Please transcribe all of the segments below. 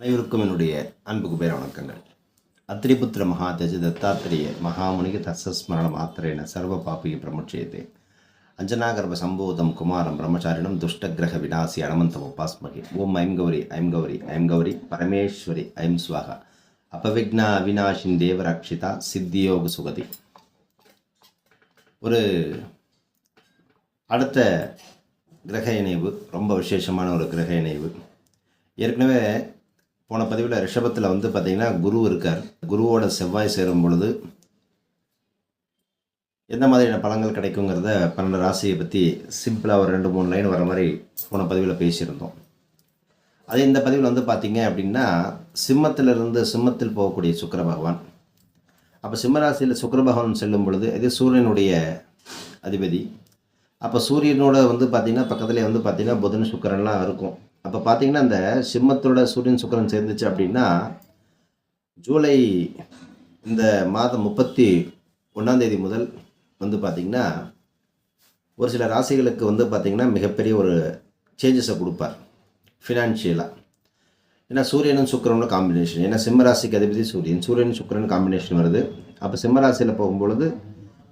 அனைவருக்கும் என்னுடைய அன்பு பேர் வணக்கங்கள். அத்திரிபுத்திர மகாதேஜ தத்தாத்திரிய மகாமுனிக தசஸ்மரண மாத்திரேன சர்வ பாபிக பிரமுட்சியதே அஞ்சனாகர்ப சம்போதம் குமாரம் பிரம்மச்சாரிணம் துஷ்டகிரக விநாசி அனமந்தம் உபாஸ்மகி. ஓம் ஐம் கௌரி ஐம் கௌரி ஐம் கௌரி பரமேஸ்வரி ஐம் சுவாகா. அபவிக்னா அவினாஷின் தேவரக்ஷிதா சித்தியோக சுகதி. ஒரு அடுத்த கிரக இணைவு ரொம்ப விசேஷமான ஒரு கிரக இணைவு. ஏற்கனவே போன பதிவில் ரிஷபத்தில் வந்து பார்த்திங்கன்னா குரு இருக்கார். குருவோட செவ்வாய் சேரும் பொழுது எந்த மாதிரியான பழங்கள் கிடைக்குங்கிறத பன்னெண்டு ராசியை பற்றி சிம்பிளாக ஒரு ரெண்டு மூணு லைன் வர மாதிரி போன பதிவில் பேசியிருந்தோம். அதே இந்த பதிவில் வந்து பார்த்திங்க அப்படின்னா சிம்மத்திலிருந்து சிம்மத்தில் போகக்கூடிய சுக்கர பகவான். அப்போ சிம்மராசியில் சுக்கர பகவான் செல்லும் பொழுது இது சூரியனுடைய அதிபதி. அப்போ சூரியனோட வந்து பார்த்திங்கன்னா பக்கத்துலேயே வந்து பார்த்திங்கன்னா புதன் சுக்கரன்லாம் இருக்கும். அப்போ பார்த்தீங்கன்னா அந்த சிம்மத்தோட சூரியன் சுக்கிரன் சேர்ந்துச்சு அப்படின்னா ஜூலை இந்த மாதம் முப்பத்தி ஒன்றாந்தேதி முதல் வந்து பார்த்திங்கன்னா ஒரு சில ராசிகளுக்கு வந்து பார்த்திங்கன்னா மிகப்பெரிய ஒரு சேஞ்சஸை கொடுப்பார். ஃபினான்ஷியலாக ஏன்னா சூரியனும் சுக்கரனும் காம்பினேஷன் ஏன்னா சிம்மராசிக்கு அதிபதி சூரியன். சூரியன் சுக்கரன் காம்பினேஷன் வருது. அப்போ சிம்மராசியில் போகும்பொழுது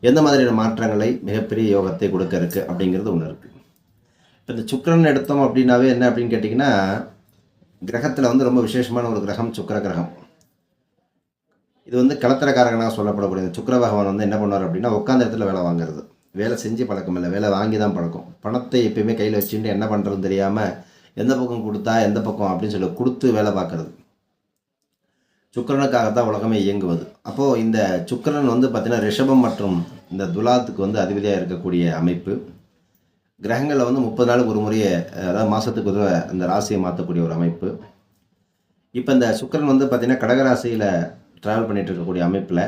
எந்த மாதிரியான மாற்றங்களை மிகப்பெரிய யோகத்தை கொடுக்க இருக்குது அப்படிங்கிறது ஒன்று இருக்குது இப்போ இந்த சுக்கிரன் எடுத்தோம் அப்படின்னாவே என்ன அப்படின்னு கேட்டிங்கன்னா கிரகத்தில் வந்து ரொம்ப விசேஷமான ஒரு கிரகம் சுக்கிர கிரகம். இது வந்து கலத்திரக்காரகனாக சொல்லப்படக்கூடிய இந்த சுக்கிர பகவான் வந்து என்ன பண்ணுவார் அப்படின்னா உட்காந்த இடத்துல வேலை வாங்குறது. வேலை செஞ்சு பழக்கம் இல்லை வேலை வாங்கி தான் பழக்கம். பணத்தை எப்பயுமே கையில் வச்சுட்டு என்ன பண்ணுறதுன்னு தெரியாமல் எந்த பக்கம் கொடுத்தா எந்த பக்கம் அப்படின்னு சொல்லி கொடுத்து வேலை பார்க்குறது. சுக்கிரனுக்காக தான் உலகமே இயங்குவது. அப்போது இந்த சுக்கிரன் வந்து பார்த்திங்கன்னா ரிஷபம் மற்றும் இந்த துலாத்துக்கு வந்து அதிபதியாக இருக்கக்கூடிய அமைப்பு. கிரகங்களில் வந்து முப்பது நாளுக்கு ஒரு முறையே அதாவது மாதத்துக்கு ஒரு அந்த ராசியை மாற்றக்கூடிய ஒரு அமைப்பு. இப்போ இந்த சுக்கிரன் வந்து பார்த்திங்கன்னா கடகராசியில் ட்ராவல் பண்ணிகிட்டு இருக்கக்கூடிய அமைப்பில்.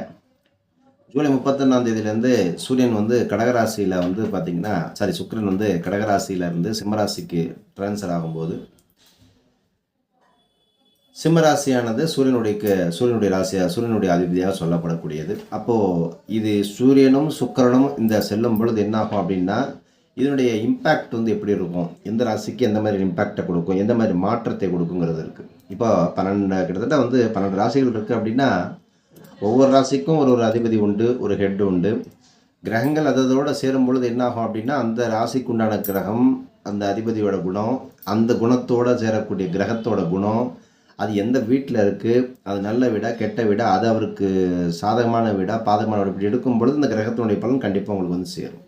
ஜூலை முப்பத்தொன்னாம் தேதியிலேருந்து சூரியன் வந்து கடகராசியில் வந்து பார்த்திங்கன்னா சாரி சுக்கிரன் வந்து கடகராசியிலேருந்து சிம்மராசிக்கு ட்ரான்ஸ்ஃபர் ஆகும்போது சிம்மராசியானது சூரியனுடைய சூரியனுடைய ராசியாக சூரியனுடைய அதிபதியாக சொல்லப்படக்கூடியது. அப்போது இது சூரியனும் சுக்கிரனும் இந்த செல்லும் பொழுது என்னாகும் அப்படின்னா இதனுடைய இம்பேக்ட் வந்து எப்படி இருக்கும்? எந்த ராசிக்கு எந்த மாதிரி இம்பேக்டை கொடுக்கும்? எந்த மாதிரி மாற்றத்தை கொடுக்குங்கிறது இருக்குது இப்போ பன்னெண்டு கிட்டத்தட்ட வந்து பன்னெண்டு ராசிகள் இருக்குது அப்படின்னா ஒவ்வொரு ராசிக்கும் ஒரு ஒரு அதிபதி உண்டு ஒரு ஹெட் உண்டு. கிரகங்கள் அதோட சேரும் பொழுது என்ன ஆகும் அப்படின்னா அந்த ராசிக்கு உண்டான கிரகம் அந்த அதிபதியோட குணம் அந்த குணத்தோடு சேரக்கூடிய கிரகத்தோட குணம் அது எந்த வீட்டில் இருக்குது அது நல்ல வீடா கெட்ட வீடா அது அவருக்கு சாதகமான வீடா பாதகமான வீடு இப்படி எடுக்கும் பொழுது இந்த கிரகத்தினுடைய பலன் கண்டிப்பாக உங்களுக்கு வந்து சேரும்.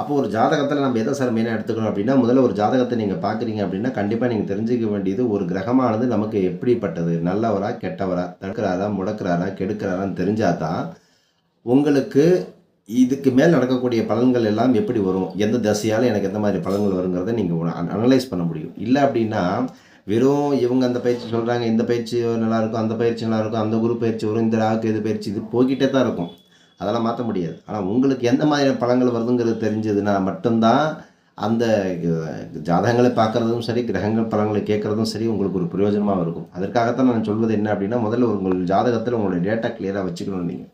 அப்போ ஒரு ஜாதகத்தில் நம்ம எதை சார் மெயினாக எடுத்துக்கணும் அப்படின்னா முதல்ல ஒரு ஜாதகத்தை நீங்கள் பார்க்குறீங்க அப்படின்னா கண்டிப்பாக நீங்கள் தெரிஞ்சுக்க வேண்டியது ஒரு கிரகமானது நமக்கு எப்படிப்பட்டது? நல்லவரா கெட்டவரா தடுக்கிறாரா முடக்கிறாரா கெடுக்கிறாரான்னு தெரிஞ்சால் தான் உங்களுக்கு இதுக்கு மேல் நடக்கக்கூடிய பலன்கள் எல்லாம் எப்படி வரும்? எந்த தசையால் எனக்கு எந்த மாதிரி பலன்கள் வருங்கிறத நீங்கள் அனலைஸ் பண்ண முடியும். இல்லை அப்படின்னா வெறும் இவங்க அந்த பயிற்சி சொல்கிறாங்க இந்த பயிற்சி நல்லாயிருக்கும் அந்த பயிற்சி நல்லாயிருக்கும் அந்த குரு பயிற்சி வரும் இந்த ராகு இது பயிற்சி இது போய்கிட்டே தான் இருக்கும். அதெல்லாம் மாற்ற முடியாது. ஆனால் உங்களுக்கு எந்த மாதிரியான பழங்கள் வருதுங்கிறது தெரிஞ்சதுன்னா மட்டும்தான் அந்த ஜாதகங்களை பார்க்குறதும் சரி கிரகங்கள் பலன்களை கேட்குறதும் சரி உங்களுக்கு ஒரு பிரயோஜனமாக இருக்கும். அதற்காகத்தான் நான் சொல்வது என்ன அப்படின்னா முதல்ல உங்கள் ஜாதகத்தில் உங்களுடைய டேட்டா கிளியராக வச்சுக்கணும் நீங்கள்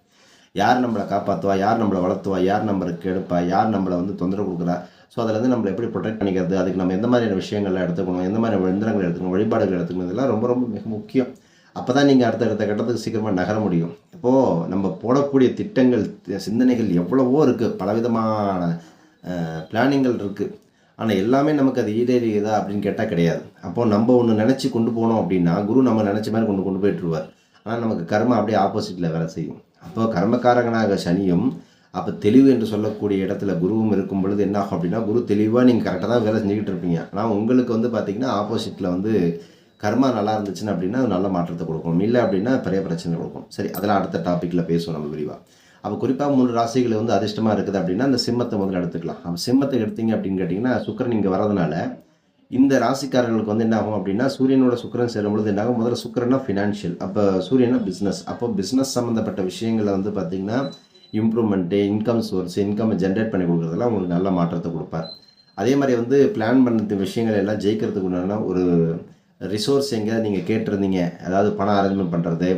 யார் நம்மளை காப்பாற்றுவா யார் நம்மளை வளர்த்துவா? யார் நம்மளுக்கு எடுப்பா யார் நம்மளை வந்து தொந்தரவு கொடுக்குறா? ஸோ அதிலேருந்து நம்மளை எப்படி ப்ரொடெக்ட் பண்ணிக்கிறது? அதுக்கு நம்ம எந்த மாதிரியான விஷயங்கள்லாம் எடுத்துக்கணும்? எந்த மாதிரி எந்திரங்கள் எடுத்துக்கணும்? வழிபாடுகள் எடுத்துக்கணும்? இதெல்லாம் ரொம்ப ரொம்ப மிக முக்கியம். அப்போ தான் நீங்கள் அடுத்த அடுத்த கட்டத்துக்கு சீக்கிரமாக நகர முடியும். இப்போது நம்ம போடக்கூடிய திட்டங்கள் சிந்தனைகள் எவ்வளவோ இருக்குது பலவிதமான பிளானிங்கள் இருக்குது ஆனால் எல்லாமே நமக்கு அது ஈடேறியதா அப்படின்னு கேட்டால் கிடையாது. அப்போது நம்ம ஒன்று நினச்சி கொண்டு போனோம் அப்படின்னா குரு நம்ம நினச்ச மாதிரி கொண்டு கொண்டு போயிட்டுருவார் ஆனால் நமக்கு கர்மம் அப்படியே ஆப்போசிட்டில் வேலை செய்யும். அப்போ கர்மக்காரகனாக சனியும் அப்போ தெளிவு என்று சொல்லக்கூடிய இடத்துல குருவும் இருக்கும் பொழுது என்ன ஆகும் அப்படின்னா குரு தெளிவாக நீங்கள் கரெக்டாக தான் வேலை செஞ்சுக்கிட்டு இருப்பீங்க. ஆனால் உங்களுக்கு வந்து பார்த்திங்கன்னா ஆப்போசிட்டில் வந்து கர்மா நல்லா இருந்துச்சுன்னு அப்படின்னா அது நல்ல மாற்றத்தை கொடுக்கும். இல்லை அப்படின்னா பெரிய பிரச்சனை கொடுக்கும். சரி அதெல்லாம் அடுத்த டாப்பிக்கில் பேசுவோம் நம்ம விரிவாக அப்போ குறிப்பாக மூணு ராசிகள் வந்து அதிர்ஷ்டமாக இருக்குது அப்படின்னா அந்த சிம்மத்தை முதல்ல எடுத்துக்கலாம். அப்போ சிம்மத்தை எடுத்தீங்க அப்படின்னு கேட்டிங்கன்னா சுக்கரன் இங்கே வரதுனால இந்த ராசிக்காரர்களுக்கு வந்து என்ன ஆகும் அப்படின்னா சூரியனோட சுக்கரன் சேரும்பொழுது என்ன ஆகும்? முதல்ல சுக்கரனா ஃபினான்ஷியல் அப்போ சூரியனா பிஸ்னஸ் அப்போ பிஸ்னஸ் சம்மந்தப்பட்ட விஷயங்களை வந்து பார்த்திங்கன்னா improvement income source income generate பண்ணி கொடுக்குறதெல்லாம் உங்களுக்கு நல்ல மாற்றத்தை கொடுப்பார். அதே மாதிரி வந்து பிளான் பண்ண விஷயங்கள் எல்லாம் ஜெயிக்கிறதுக்கு உண்டான ஒரு ரிசோர்ஸ் எங்கேயாவது நீங்கள் கேட்டிருந்தீங்க. அதாவது பணம் அரேஞ்ச்மெண்ட் பண்ணுறது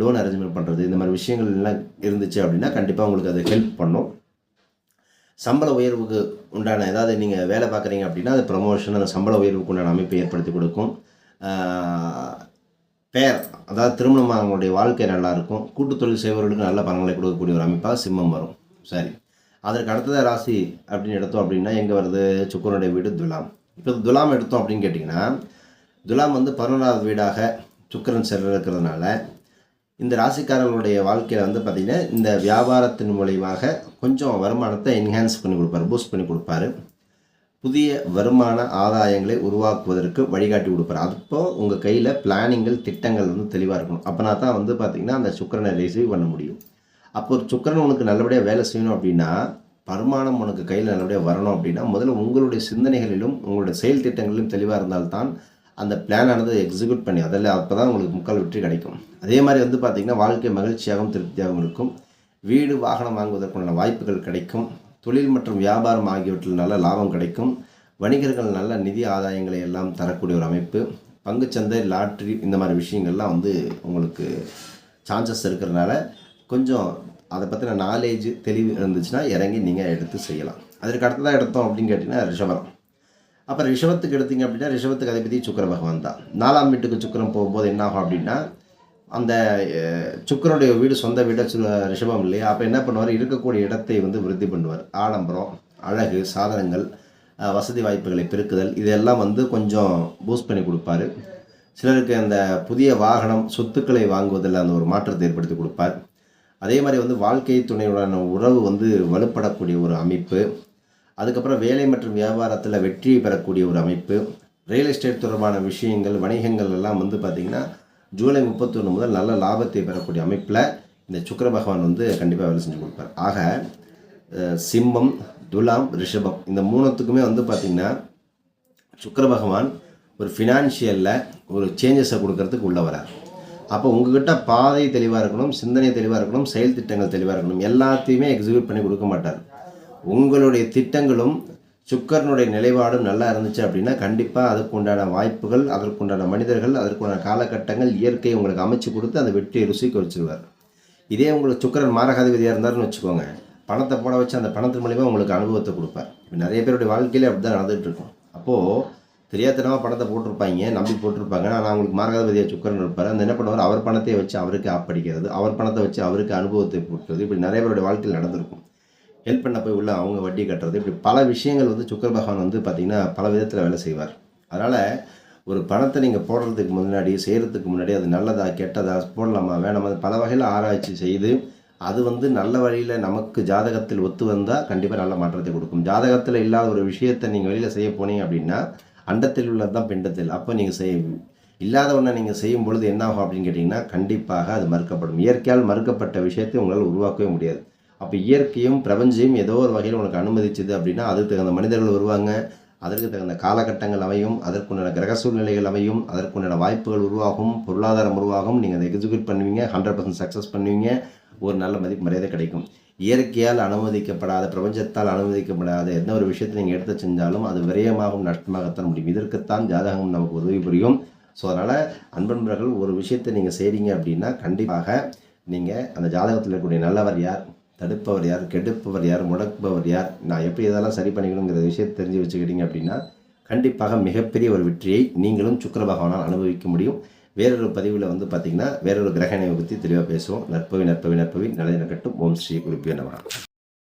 லோன் அரேஞ்ச்மெண்ட் பண்ணுறது இந்த மாதிரி விஷயங்கள் எல்லாம் இருந்துச்சு அப்படின்னா கண்டிப்பாக உங்களுக்கு அது ஹெல்ப் பண்ணும். சம்பள உயர்வுக்கு உண்டான ஏதாவது நீங்கள் வேலை பார்க்குறீங்க அப்படின்னா அது ப்ரமோஷன் அந்த சம்பள உயர்வுக்கு உண்டான அமைப்பை ஏற்படுத்தி கொடுக்கும். பேர் அதாவது திருமணம் அவங்களுடைய வாழ்க்கை நல்லாயிருக்கும் கூட்டு தொழில் செய்பவர்களுக்கு நல்ல பணங்களை கொடுக்கக்கூடிய ஒரு அமைப்பாக சிம்மம் வரும். சரி. அதற்கு அடுத்ததாக ராசி அப்படின்னு எடுத்தோம் அப்படின்னா எங்கே வருது? சுக்கரனுடைய வீடு துலாம். இப்போ துலாம் எடுத்தோம் அப்படின்னு கேட்டிங்கன்னா துலாம் வந்து பதினொன்றாவது வீடாக சுக்கிரன் செல்ல இருக்கிறதுனால இந்த ராசிக்காரர்களுடைய வாழ்க்கையில் வந்து பார்த்திங்கன்னா இந்த வியாபாரத்தின் மூலியமாக கொஞ்சம் வருமானத்தை என்ஹான்ஸ் பண்ணி கொடுப்பாரு பூஸ்ட் பண்ணி கொடுப்பாரு. புதிய வருமான ஆதாயங்களை உருவாக்குவதற்கு வழிகாட்டி கொடுப்பாரு. அப்போ உங்கள் கையில் பிளானிங்கள் திட்டங்கள் வந்து தெளிவாக இருக்கணும். அப்போனா தான் வந்து பார்த்திங்கன்னா அந்த சுக்கரனை ரிசீவ் பண்ண முடியும். அப்போ ஒரு சுக்கரன் உனக்கு நல்லபடியாக வேலை செய்யணும் அப்படின்னா வருமானம் உனக்கு கையில் நல்லபடியாக வரணும் அப்படின்னா முதல்ல உங்களுடைய சிந்தனைகளிலும் உங்களுடைய செயல் திட்டங்களிலும் தெளிவாக இருந்தால்தான் அந்த பிளானானது எக்ஸிக்யூட் பண்ணி அதில் அப்போ தான் உங்களுக்கு முக்கால் வெற்றி கிடைக்கும். அதே மாதிரி வந்து பார்த்திங்கன்னா வாழ்க்கை மகிழ்ச்சியாகவும் திருப்தியாகவும் இருக்கும். வீடு வாகனம் வாங்குவதற்குண்டான வாய்ப்புகள் கிடைக்கும். தொழில் மற்றும் வியாபாரம் ஆகியவற்றில் நல்ல லாபம் கிடைக்கும். வணிகர்கள் நல்ல நிதி ஆதாயங்களை எல்லாம் தரக்கூடிய ஒரு அமைப்பு. பங்குச்சந்தை லாட்ரி இந்த மாதிரி விஷயங்கள்லாம் வந்து உங்களுக்கு சான்சஸ் இருக்கிறதுனால கொஞ்சம் அதை பற்றின நாலேஜ் தெளிவு இருந்துச்சுன்னா இறங்கி நீங்கள் எடுத்து செய்யலாம். அதற்கு அடுத்ததாக எடுத்தோம் அப்படின்னு கேட்டிங்கன்னா ரிஷபரம் அப்போ ரிஷபத்துக்கு எடுத்தீங்க அப்படின்னா ரிஷபத்துக்கு அதிபதி சுக்கர பகவான் தான். நாலாம் வீட்டுக்கு சுக்கரம் போகும்போது என்னாகும் அப்படின்னா அந்த சுக்கரனுடைய வீடு சொந்த வீடு சு- ரிஷபம் இல்லையா? அப்போ என்ன பண்ணுவார்? இருக்கக்கூடிய இடத்தை வந்து விருத்தி பண்ணுவார். ஆடம்பரம் அழகு சாதனங்கள் வசதி வாய்ப்புகளை பெருக்குதல் இதெல்லாம் வந்து கொஞ்சம் பூஸ்ட் பண்ணி கொடுப்பாரு. சிலருக்கு அந்த புதிய வாகனம் சொத்துக்களை வாங்குவதில் அந்த ஒரு மாற்றத்தை ஏற்படுத்தி கொடுப்பார். அதே மாதிரி வந்து வாழ்க்கை துணையுடனான உறவு வந்து வலுப்படக்கூடிய ஒரு அமைப்பு. அதுக்கப்புறம் வேலை மற்றும் வியாபாரத்தில் வெற்றியை பெறக்கூடிய ஒரு அமைப்பு. ரியல் எஸ்டேட் தொடர்பான விஷயங்கள் வணிகங்கள் எல்லாம் வந்து பார்த்திங்கன்னா ஜூலை முப்பத்தொன்று முதல் நல்ல லாபத்தை பெறக்கூடிய அமைப்பில் இந்த சுக்கர பகவான் வந்து கண்டிப்பாக வேலை செஞ்சு கொடுப்பார். ஆக சிம்மம் துலாம் ரிஷபம் இந்த மூணுத்துக்குமே வந்து பார்த்திங்கன்னா சுக்கர பகவான் ஒரு ஃபினான்ஷியலில் ஒரு சேஞ்சஸை கொடுக்கறதுக்கு உள்ளே வரார். அப்போ உங்ககிட்ட பாதை தெளிவாக இருக்கணும் சிந்தனை தெளிவாக இருக்கணும் செயல் திட்டங்கள் தெளிவாக இருக்கணும் எல்லாத்தையுமே எக்ஸிக்யூட் பண்ணி கொடுக்க மாட்டார். உங்களுடைய திட்டங்களும் சுக்கரனுடைய நிலைப்பாடும் நல்லா இருந்துச்சு அப்படின்னா கண்டிப்பாக அதுக்குண்டான வாய்ப்புகள் அதற்குண்டான மனிதர்கள் அதற்குண்டான காலகட்டங்கள் இயற்கை உங்களுக்கு அமைச்சு கொடுத்து அந்த வெற்றியை ருசிக்க வச்சுருவார் இதே உங்களுக்கு சுக்கரன் மாரகாதிபதியாக இருந்தாருன்னு வச்சுக்கோங்க. பணத்தை போட வச்சு அந்த பணத்தின் மூலிமா உங்களுக்கு அனுபவத்தை கொடுப்பார். இப்போ நிறைய பேருடைய வாழ்க்கையிலே அப்படி தான் நடந்துகிட்ருக்கும் அப்போது தெரியாதனமாக பணத்தை போட்டிருப்பாங்க நம்பி போட்டிருப்பாங்க. ஆனால் அவங்களுக்கு மாரகாதிபதியாக சுக்கரன் இருப்பார். அந்த என்ன பண்ணுவார்? அவர் பணத்தை வச்சு அவருக்கு ஆப்படிக்கிறது அவர் பணத்தை வச்சு அவருக்கு அனுபவத்தை கொடுக்குறது இப்படி நிறைய பேருடைய வாழ்க்கையில் நடந்திருக்கும். ஹெல்ப் பண்ண போய் உள்ள அவங்க வட்டி கட்டுறது. இப்படி பல விஷயங்கள் வந்து சுக்கர பகவான் வந்து பார்த்திங்கன்னா பல விதத்தில் வேலை செய்வார். அதனால் ஒரு பணத்தை நீங்கள் போடுறதுக்கு முன்னாடி செய்கிறதுக்கு முன்னாடி அது நல்லதா கெட்டதா போடலாமா வேணாமா பல வகையில் ஆராய்ச்சி செய்து அது வந்து நல்ல வழியில் நமக்கு ஜாதகத்தில் ஒத்து வந்தால் கண்டிப்பாக நல்ல மாற்றத்தை கொடுக்கும். ஜாதகத்தில் இல்லாத ஒரு விஷயத்தை நீங்கள் வெளியில் செய்ய போனீங்க அப்படின்னா அண்டத்தில் உள்ளது தான் பிண்டத்தில். அப்போ நீங்கள் செய் இல்லாத ஒன்றை நீங்கள் செய்யும் பொழுது என்ன ஆகும் அப்படின்னு கேட்டிங்கன்னா கண்டிப்பாக அது மறுக்கப்படும். இயற்கையால் மறுக்கப்பட்ட விஷயத்தை உங்களால் உருவாக்கவே முடியாது. அப்போ இயற்கையும் பிரபஞ்சையும் ஏதோ ஒரு வகையில் உனக்கு அனுமதிச்சது அப்படின்னா அதுக்கு தகுந்த மனிதர்கள் வருவாங்க. அதற்கு தகுந்த காலகட்டங்கள் அமையும். அதற்குண்டான கிரக சூழ்நிலைகள் அமையும். அதற்குண்டான வாய்ப்புகள் உருவாகும். பொருளாதாரம் உருவாகும். நீங்கள் அதை எக்ஸிக்யூட் பண்ணுவீங்க. ஹண்ட்ரட் பர்சன்ட் சக்ஸஸ் பண்ணுவீங்க. ஒரு நல்ல மதிப்பு மரியாதை கிடைக்கும். இயற்கையால் அனுமதிக்கப்படாத பிரபஞ்சத்தால் அனுமதிக்கப்படாத எந்த ஒரு விஷயத்தை நீங்கள் எடுத்து செஞ்சாலும் அது விரயமாகவும் நஷ்டமாகத்தான் முடியும். இதற்குத்தான் ஜாதகம் நமக்கு உதவி புரியும். ஸோ அதனால் அன்பன்பர்கள் ஒரு விஷயத்தை நீங்கள் செய்கிறீங்க அப்படின்னா கண்டிப்பாக நீங்கள் அந்த ஜாதகத்தில் இருக்கக்கூடிய நல்லவர் யார்? தடுப்பவர் யார் கெடுப்பவர் யார் முடக்குபவர் யார்? நான் எப்படி இதெல்லாம் சரி பண்ணிக்கணுங்கிற விஷயத்தை தெரிஞ்சு வச்சுக்கிட்டீங்க அப்படின்னா கண்டிப்பாக மிகப்பெரிய ஒரு வெற்றியை நீங்களும் சுக்கிர பகவானால் அனுபவிக்க முடியும். வேறொரு பதிவில் வந்து பார்த்திங்கன்னா வேறொரு கிரகணையை பற்றி தெளிவாக பேசுவோம். நற்பவி நற்பவி நற்பவி. நல்ல கட்டும். ஓம் ஸ்ரீ குறிப்பிய நமகா.